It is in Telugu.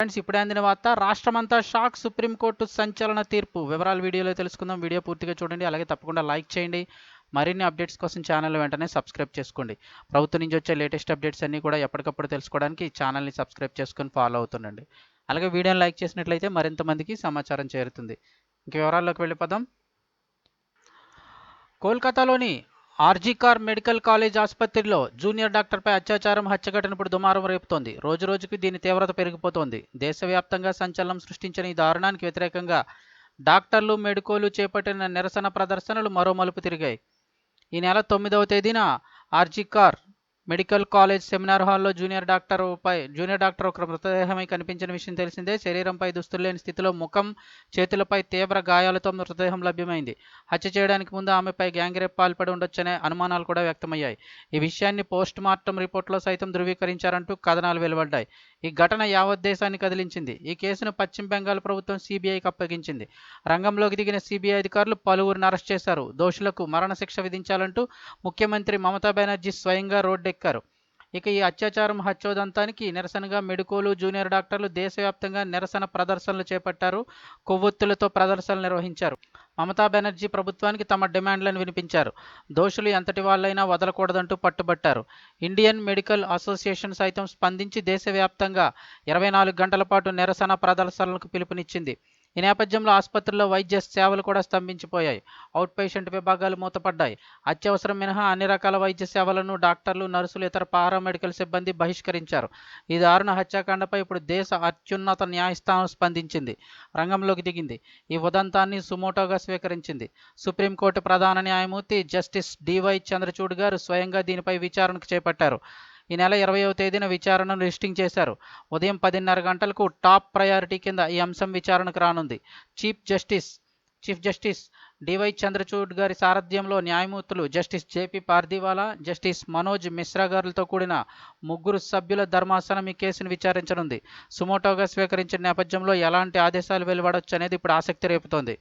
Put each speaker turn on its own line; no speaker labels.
ఫ్రెండ్స్ ఇప్పుడే అందిన వార్త రాష్ట్రమంతా షాక్ సుప్రీంకోర్టు సంచలన తీర్పు. వివరాలు వీడియోలో తెలుసుకుందాం. వీడియో పూర్తిగా చూడండి. అలాగే తప్పకుండా లైక్ చేయండి. మరిన్ని అప్డేట్స్ కోసం ఛానల్ వెంటనే సబ్స్క్రైబ్ చేసుకోండి. ప్రభుత్వం నుంచి వచ్చే లేటెస్ట్ అప్డేట్స్ అన్నీ కూడా ఎప్పటికప్పుడు తెలుసుకోవడానికి ఈ ఛానల్ని సబ్స్క్రైబ్ చేసుకొని ఫాలో అవుతుండండి. అలాగే వీడియోని లైక్ చేసినట్లయితే మరింత మందికి సమాచారం చేరుతుంది. ఇంక వివరాల్లోకి వెళ్ళిపోదాం. కోల్కతాలోని ఆర్జీకార్ మెడికల్ కాలేజ్ ఆసుపత్రిలో జూనియర్ డాక్టర్పై అత్యాచారం హత్య ఘటన ఇప్పుడు దుమారం రేపుతోంది. రోజు రోజుకు దీని తీవ్రత పెరిగిపోతోంది. దేశవ్యాప్తంగా సంచలనం సృష్టించిన ఈ దారుణానికి వ్యతిరేకంగా డాక్టర్లు మెడికోలు చేపట్టిన నిరసన ప్రదర్శనలు మరో మలుపు తిరిగాయి. ఈ నెల తొమ్మిదవ తేదీన ఆర్జీకార్ మెడికల్ కాలేజ్ సెమినార్ హాల్లో జూనియర్ డాక్టర్ పై జూనియర్ డాక్టర్ ఒక మృతదేహమై కనిపించిన విషయం తెలిసిందే. శరీరంపై దుస్తులు లేని స్థితిలో ముఖం చేతులపై తీవ్ర గాయాలతో మృతదేహం లభ్యమైంది. హత్య చేయడానికి ముందు ఆమెపై గ్యాంగ్ రేప్ పాల్పడి ఉండొచ్చనే అనుమానాలు కూడా వ్యక్తమయ్యాయి. ఈ విషయాన్ని పోస్ట్ మార్టం రిపోర్టులో సైతం ధృవీకరించారంటూ కథనాలు వెలువడ్డాయి. ఈ ఘటన యావత్ దేశాన్ని కదిలించింది. ఈ కేసును పశ్చిమ బెంగాల్ ప్రభుత్వం సిబిఐకి అప్పగించింది. రంగంలోకి దిగిన సిబిఐ అధికారులు పలువురిని అరెస్ట్ చేశారు. దోషులకు మరణశిక్ష విధించాలంటూ ముఖ్యమంత్రి మమతా బెనర్జీ స్వయంగా రోడ్డు రోడ్డెక్కారు ఇక ఈ అత్యాచారం హత్యోదంతానికి నిరసనగా మెడికోలు జూనియర్ డాక్టర్లు దేశవ్యాప్తంగా నిరసన ప్రదర్శనలు చేపట్టారు. కొవ్వొత్తులతో ప్రదర్శనలు నిర్వహించారు. మమతా బెనర్జీ ప్రభుత్వానికి తమ డిమాండ్లను వినిపించారు. దోషులు ఎంతటి వాళ్ళైనా వదలకూడదంటూ పట్టుబట్టారు. ఇండియన్ మెడికల్ అసోసియేషన్ సైతం స్పందించి దేశవ్యాప్తంగా ఇరవై నాలుగు గంటల పాటు నిరసన ప్రదర్శనలకు పిలుపునిచ్చింది. ఈ నేపథ్యంలో ఆసుపత్రుల్లో వైద్య సేవలు కూడా స్తంభించిపోయాయి. అవుట్ పేషెంట్ విభాగాలు మూతపడ్డాయి. అత్యవసరం మినహా అన్ని రకాల వైద్య సేవలను డాక్టర్లు నర్సులు ఇతర పారామెడికల్ సిబ్బంది బహిష్కరించారు. ఈ దారుణ హత్యాకాండపై ఇప్పుడు దేశ అత్యున్నత న్యాయస్థానం స్పందించింది. రంగంలోకి దిగింది. ఈ ఉదంతాన్ని సుమోటోగా స్వీకరించింది. సుప్రీంకోర్టు ప్రధాన న్యాయమూర్తి జస్టిస్ డివై చంద్రచూడ్ గారు స్వయంగా దీనిపై విచారణకు చేపట్టారు. ఈ నెల ఇరవైవ తేదీన విచారణను లిస్టింగ్ చేశారు. ఉదయం పదిన్నర గంటలకు టాప్ ప్రయారిటీ కింద ఈ అంశం విచారణకు రానుంది. Chief justice chief justice DY Chandrachud గారి సారథ్యంలో న్యాయమూర్తులు justice JP Pardiwala justice Manoj Mishra గారులతో కూడిన ముగ్గురు సభ్యుల ధర్మాసనం ఈ కేసును విచారించనుంది. సుమోటోగా స్వీకరించిన నేపథ్యంలో ఎలాంటి ఆదేశాలు వెలువడొచ్చు అనేది ఇప్పుడు ఆసక్తి రేపుతోంది.